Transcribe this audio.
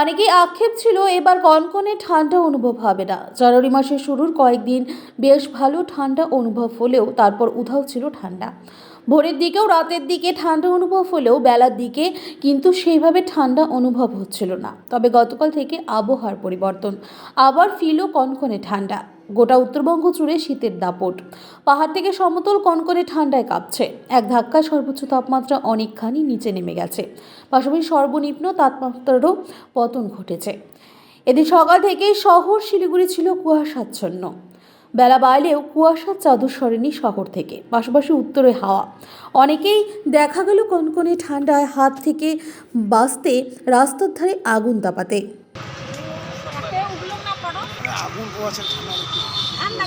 অনেকেই আক্ষেপ ছিল, এবার কনকনে ঠান্ডা অনুভব হবে না। জানুয়ারি মাসের শুরুর কয়েকদিন বেশ ভালো ঠান্ডা অনুভব হলেও তারপর উধাও ছিল ঠান্ডা। ভোরের দিকেও রাতের দিকে ঠান্ডা অনুভব হলেও বেলার দিকে কিন্তু সেইভাবে ঠান্ডা অনুভব হচ্ছিল না। তবে গতকাল থেকে আবহাওয়ার পরিবর্তন। আবার ফিলও কনকনে ঠান্ডা। গোটা উত্তরবঙ্গ জুড়ে শীতের দাপট। পাহাড় থেকে সমতল কনকনে ঠান্ডায় কাঁপছে। এক ধাক্কায় সর্বোচ্চ তাপমাত্রা অনেকখানি নিচে নেমে গেছে। পাশাপাশি সর্বনিম্ন তাপমাত্রারও পতন ঘটেছে। এদিন সকাল থেকেই শহর শিলিগুড়ি ছিল কুয়াশাচ্ছন্ন। বেলা বাড়লেও কুয়াশার চাদর সরেনি শহর থেকে। পাশাপাশি উত্তরে হাওয়া। অনেকেই দেখা গেল কনকনে ঠান্ডায় হাত থেকে বাঁচতে রাস্তার ধারে আগুন তাপাতে। আগুন পোয়াছে ঠান্ডা